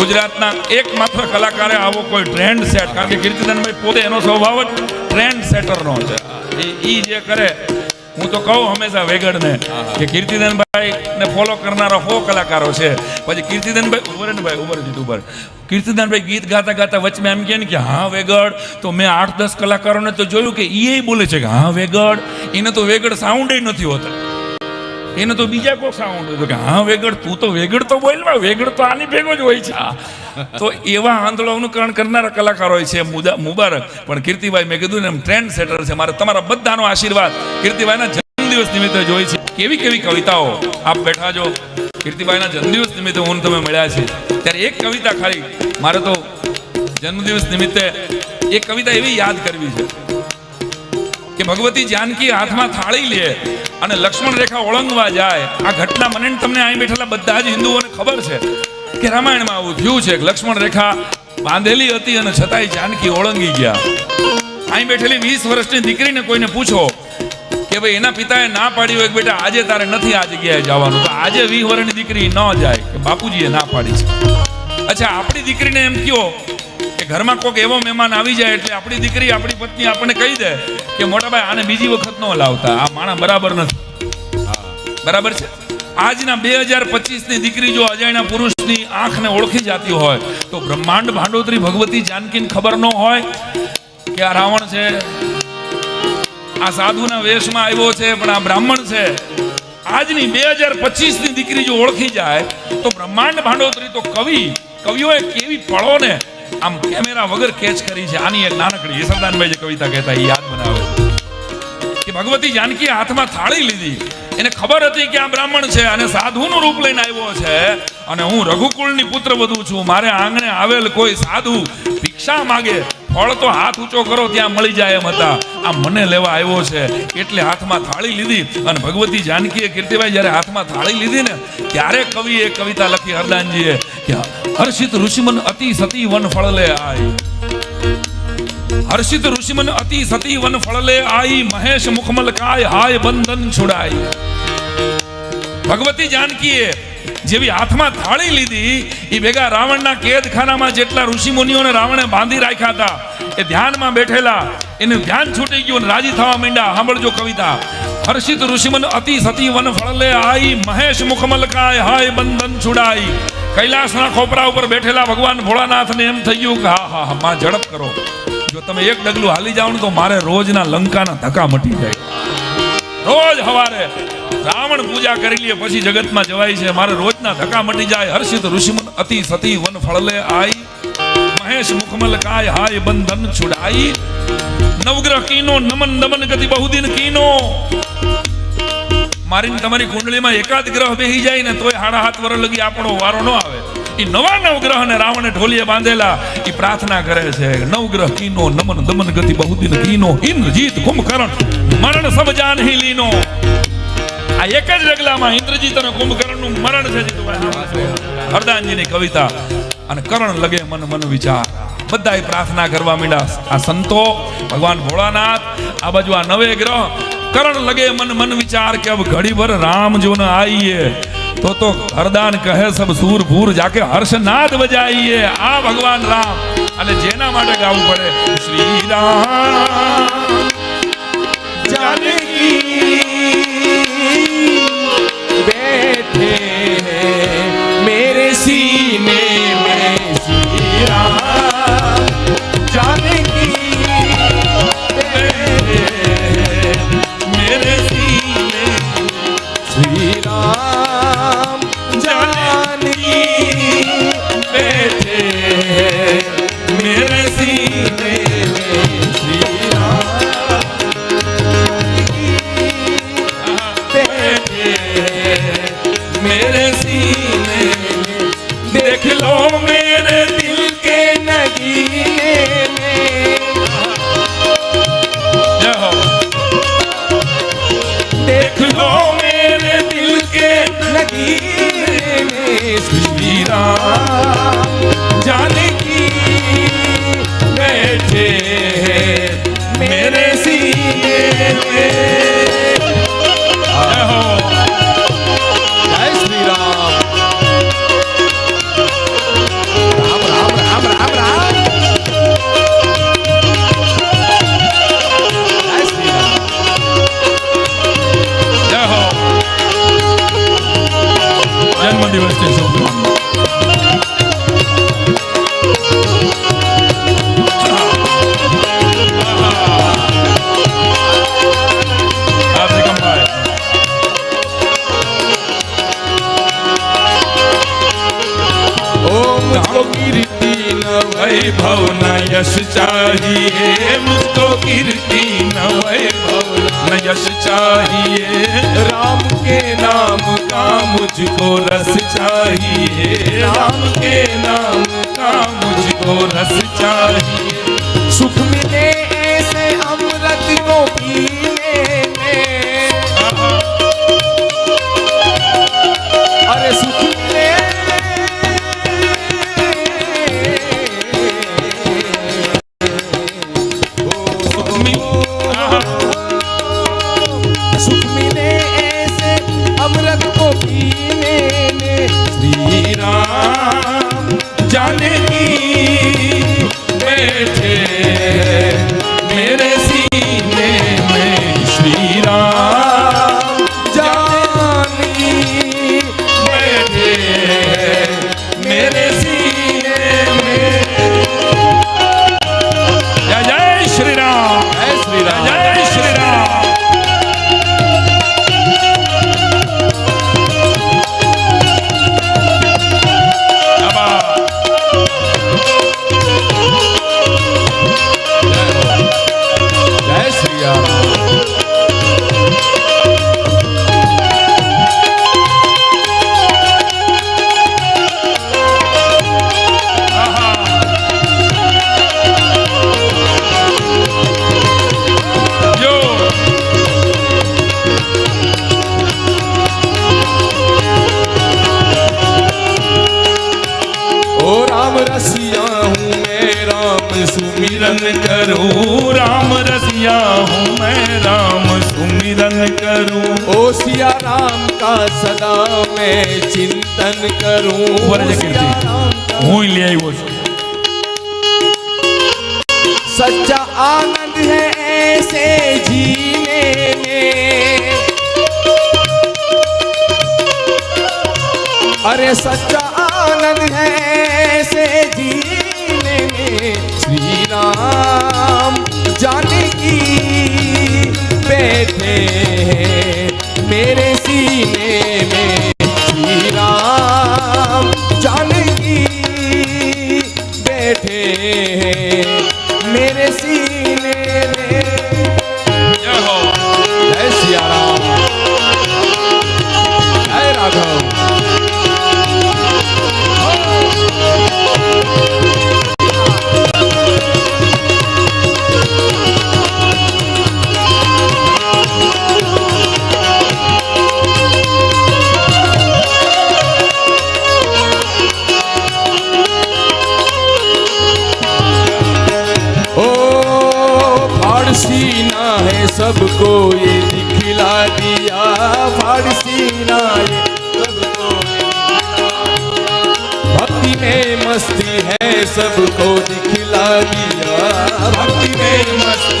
ગુજરાતના એકમાત્ર કલાકારે આવો કોઈ ટ્રેન્ડ સેટ કારણ કે કીર્તિદાનભાઈ પોતે એનો સ્વભાવ જ ટ્રેન્ડ સેટરનો છે. એ જે કરે, હું તો કહું હંમેશા વેગડને કે કીર્તિદાનભાઈ ને ફોલો કરનારા હો કલાકારો છે. પછી કીર્તિદાનભાઈ ઉભર ને ભાઈ ઉભર જીત ઉભર કીર્તિદાનભાઈ ગીત ગાતા ગાતા વચ્ચે એમ કહે ને કે, હા વેગડ તો મેં આઠ દસ કલાકારોને તો જોયું કે એ બોલે છે કે, હા વેગડ એને તો વેગડ સાઉન્ડ નથી હોતા. એને તો બીજા કોઈ સાઉન્ડ હતો કે, હા વેગડ તું તો વેગડ તો બોલવા વેગડ તો આની ભેગો જ હોય છે. તો એવા આંદોલન કરણ કરનારા કલાકારો છે મુબારક. પણ કીર્તિભાઈ, મેં કીધું ને, એમ ટ્રેન્ડ સેટર છે મારે તમારા બધાનો આશીર્વાદ. કીર્તિભાઈના જન્મદિવસ નિમિત્તે જોઈ છે. કેવી કેવી કવિતાઓ આપ બેઠા જો કીર્તિભાઈના જન્મદિવસ નિમિત્તે હું તમે મળ્યા છે ત્યારે એક કવિતા ખાલી, મારે તો જન્મદિવસ નિમિત્તે એક કવિતા એવી યાદ કરવી છે. કે ભગવતી જાનકી હાથમાં થાળી લે અને લક્ષ્મણ રેખા ઓળંગવા જાય. આ ઘટના મને તમને અહીં બેઠેલા બધા જ હિન્દુઓને ખબર છે કે રામાયણમાં આવું થયું છે લક્ષ્મણ રેખા બાંધેલી હતી અને છતાંય જાનકી ઓળંગી ગયા. અહીં બેઠેલી વીસ વર્ષની દીકરીને કોઈને પૂછો કે ભાઈ એના પિતાએ ના પાડ્યું, એક બેટા, આજે તારે નથી આ જગ્યાએ જવાનું. આજે વીસ વર્ષની દીકરી ન જાય, કે બાપુજીએ ના પાડી છે. અચ્છા, આપણી દીકરીને એમ કયો કે ઘરમાં કોઈક એવો મહેમાન આવી જાય એટલે આપણી દીકરી, આપણી પત્ની આપણને કહી દે કે મોટાભાઈ, આને બીજી વખત ન લાવતા. આ માણા બરાબર નથી. બરાબર છે? આજના બે હજાર પચીસની દીકરી જો અજાણ્યા પુરુષની આંખને ઓળખી જતી હોય, તો બ્રહ્માંડ ભાંડોતરી ભગવતી જાનકીને ખબર ન હોય કે આ રાવણ છે. આ સાધુના વેશમાં આવ્યો છે, પણ આ બ્રાહ્મણ છે. આજની બે હજાર પચીસની દીકરી જો ઓળખી જાય, તો બ્રહ્માંડ ભાંડોતરી તો કવિ, કવિઓએ કેવી પળોને આમ કેમેરા વગર કેચ કરી છે. આની એક નાનકડી યશવદાનભાઈ જે કવિતા કહેતા યાદ કે ભગવતી જાનકી હાથમાં થાળી લીધી. એને ખબર હતી કે આ બ્રાહ્મણ છે અને સાધુનું રૂપ લઈને આવ્યો છે અને હું રઘુકુળની પુત્ર વધુ છું. મારે આંગણે આવેલ કોઈ સાધુ ભિક્ષા માગે. ફળ તો હાથ ઊંચો કરો, ત્યાં મળી જાય એમ હતા. આ મને લેવા આવ્યો છે. એટલે હાથમાં થાળી લીધી અને ભગવતી જાનકીએ કીર્તિભાઈ જ્યારે હાથમાં થાળી લીધી ને, ત્યારે કવિએ કવિતા લખી, હરદાનજીએ કે હર્ષિત ઋષિમન અતિ સતી વન ફળ લે આય. હર્ષિત ઋષિમન અતિ સતી વન ફળલે આઈ, મહેશ મુખમલ કાય, હાય બંધન છુડાઈ. ભગવતી જાનકીએ જેવી હાથમાં થાળી લીધી એ ભેગા રાવણના કેદખાનામાં જેટલા ઋષિ મુનિઓને રાવણે બાંધી રાખ્યા હતા, એ ધ્યાનમાં બેઠેલા, એનું ધ્યાન છૂટી ગયું રાજી થવા માંડ્યા. સાંભળજો કવિતા. હર્ષિત ઋષિમન અતિ સતી વન ફળલે આઈ, મહેશ મુખમલ કાય, હાય બંધન છુડાઈ. કૈલાસના ખોપરા ઉપર બેઠેલા ભગવાન ભોળાનાથને એમ થઈ ગયું કે હા હા હા, માં, ઝડપ કરો. જો તમે એક ડગલું હાલી જાઓ ને તો મારે રોજના લંકાના ધક્કા મટી જાય. રોજ હવારે રાવણ પૂજા કરી લે, પછી જગતમાં જવાય છે. મારે રોજના ધક્કા મટી જાય. હર્ષિત ઋષિમન અતિ સતી વન ફળલે આઈ. મહેશ મુખમલ કાય હાય બંધન છુડાઈ. નવગ્રહ કીનો, નમન દમન ગતિ બહુદિન કીનો. મારીને તમારી કુંડળીમાં એકાદ ગ્રહ બેહી જાય ને તોય હાડા હાથ વર લગી આપણો વારો ન આવે. એ નવા નવગ્રહ ને રાવણે ઢોલીએ બાંધેલા. એ પ્રાર્થના કરે છે, નવગ્રહ કીનો, નમન દમન ગતિ બહુદિન કીનો, ઇન્દ્રજીત કુંભકરણ, મરણ સબ જાન લીનો. આ એક જ રગલામાં ઇન્દ્રજીત અને કુંભકર્ણનું મરણ છે હરદાનજીની કવિતા, અને કરણ લગે મન મન વિચાર. બધાએ પ્રાર્થના કરવા માંડ્યા આ સંતો, ભગવાન ભોળાનાથ, આ બાજુ આ નવે ગ્રહ, કરણ લગે મન મન વિચાર કે અબ ઘડી ભર રામ જો ન આઈએ. તો તો હરદાન કહે સબ સૂર ભૂર જાકે હર્ષનાદ વજાઈએ. આ ભગવાન રામ. અને જેના માટે ગાવું પડે? શ્રી રામ मुझको कीर्ति न वैभव न यश चाहिए मुझको कीर्ति न वैभव न यश चाहिए राम के नाम का मुझको रस चाहिए राम के नाम का मुझको रस चाहिए सुख मिले ऐसे अमृत को पीने की बैठे मेरे सीने રામે ચિંતન કરું. હું લઈ આવ્યો છું. સચ્ચા આનંદ હે એસે જીને મે અરે સચ્ચા આનંદ હે सबको ये दिखला दिया फारसी ना ये सबको ये दिखला दिया। भक्ति में मस्ती है सबको दिखला दिया भक्ति में मस्त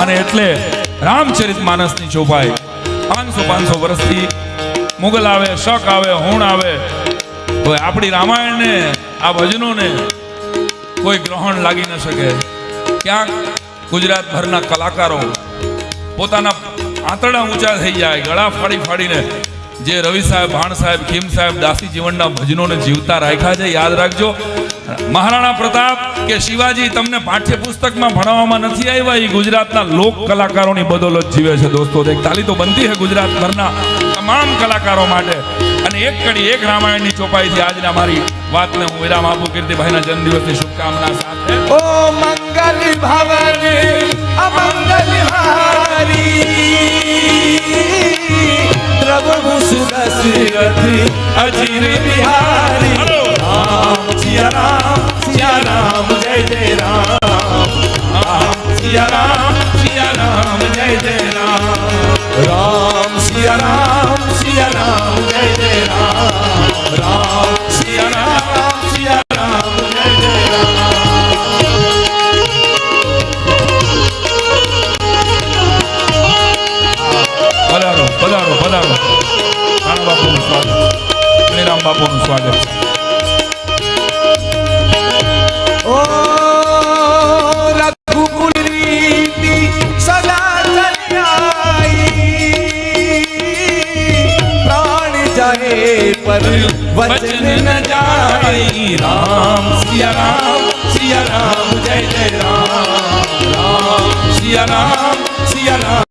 અને એટલે રામચરિત માનસની ચોપાઈ પાંચસો પાંચસો વર્ષથી મુગલ આવે, શક આવે, હોણ આવે તો આપણી રામાયણને, આ ભજનોને કોઈ ગ્રહણ લાગી ન શકે. ક્યાંક ગુજરાતભરના કલાકારો પોતાના આંતરડા ઊંચા થઈ જાય, ગળા ફાડી ફાડીને જે રવિ સાહેબ, ભાણ સાહેબ, ખીમ સાહેબ, દાસી જીવનના ભજનોને જીવતા રાખ્યા છે, યાદ રાખજો. મહારાણા પ્રતાપ કે શિવાજી, તમને પાઠ્યપુસ્તકમાં ભણાવવામાં નથી આવ્યા? એ ગુજરાતના લોક કલાકારોની બદોલત જીવે છે દોસ્તો. એક તાલી તો બનતી છે ગુજરાતભરના તમામ કલાકારો માટે. અને એક કડી એક રામાયણની ચોપાઈથી આજના મારી વાતને હું વિરામ આપું. કીર્તિભાઈના જન્મદિવસની શુભકામના સાથે. ઓ મંગલ ભવન, અમંગલ પર વચન ન જાય રામ સિયા રામ સિયા રામ જય જય રામ રામ સિયા રામ સિયા રામ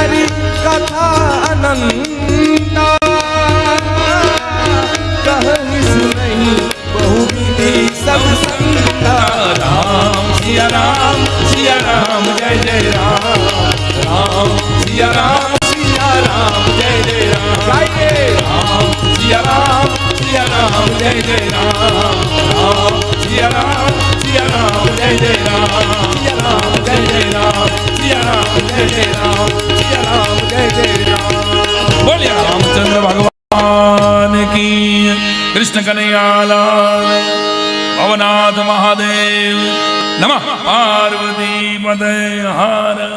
તારી કથા અનંત કહીશ નહીં બહુ વિધિ સબ સંતા રામ સિયા રામ સિયા રામ જય જય રામ રામ સિયા રામ સિયા રામ જય જય રામ રામ સિયા રામ સિયા રામ જય જય રામ રામ સિયા રામ સિયા રામ જય જય રામ રામચંદ્ર ભગવાન કી કૃષ્ણ કનૈયાલાલ ભવનાથ મહાદેવ નમઃ પાર્વતી પદે હર